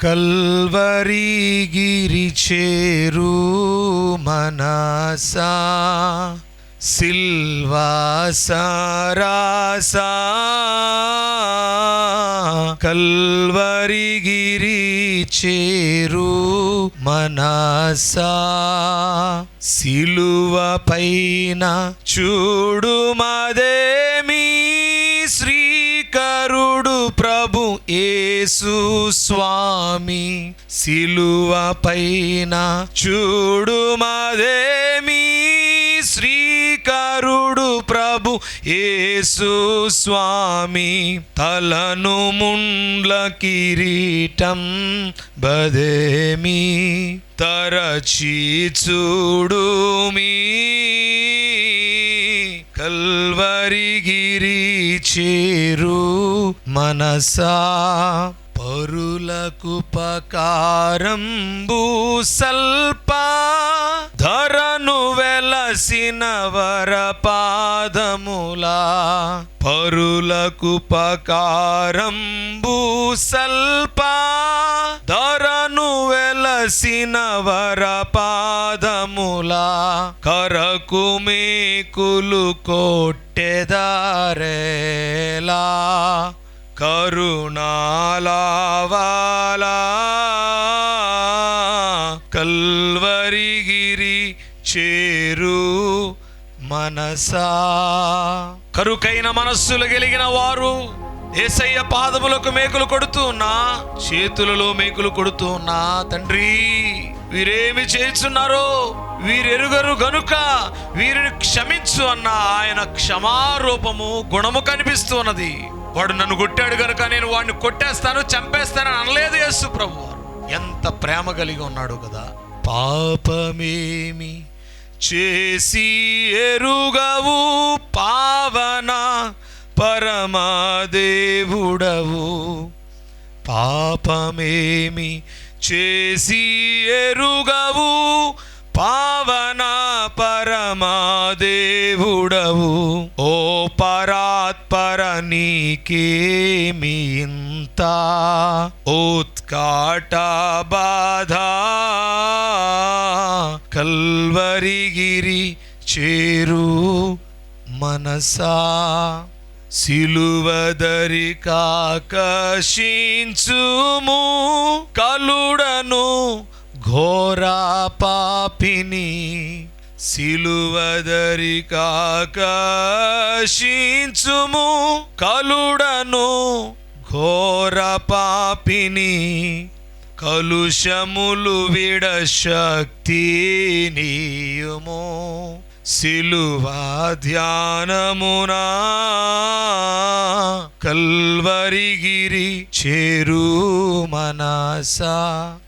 కల్వరిగిరి చేరు మనసా కల్వరి కల్వరిగిరి చేరు మనసా సిలువ పైన చూడు మాదే. యేసు స్వామి సిలువ పైన చూడు శ్రీకరుడు ప్రభు యేసు స్వామి తలను ముండ్ల కిరీటం బదేమి తరచి చూడు మీ కల్వరిగిరి చేరు మనసా పరులకు పకారంబు సల్ప ధరను వెలసిన వర పాదములా పరులకు పకారంబు సల్ప ధరను వెలసిన వర పాదములా కరకు మేకులు కొట్టెదారేలా కరుణాలావాలా. కల్వరిగిరి చేరు మనసా. కరుకైన మనస్సులు కలిగిన వారు ఏసయ్య పాదములకు మేకులు కొడుతూ ఉన్నా చేతులలో మేకులు కొడుతూ ఉన్నా. తండ్రి వీరేమి చేస్తున్నారో వీరెరుగరు గనుక వీరిని క్షమించు అన్న ఆయన క్షమారూపము గుణము కనిపిస్తున్నది వాడు నన్ను కొట్టాడు గనుక నేను వాడిని కొట్టేస్తాను చంపేస్తానని అనలేదు యేసు ప్రభు ఎంత ప్రేమ కలిగి ఉన్నాడు కదా. పాపమేమి చేసి ఎరుగవు పావన పరమదేవుడవు. పాపమేమి చేసి ఎరుగవు? పావన పరమాదేవుడవు ఓ పరాత్పర నీకేమి ఇంత? ఉత్కాట బాధ కల్వరిగిరి చేరు మనసా? సిలువదరి కాకశించుము కలుడను ఘోరా పాపిని. సిలువదరి కాకశించుము కలుడను ఘోర పాపిని. కలుషములు విడ శక్తి నీయుము. సిలువా ధ్యానమునా కల్వరిగిరి చేరు మనసా.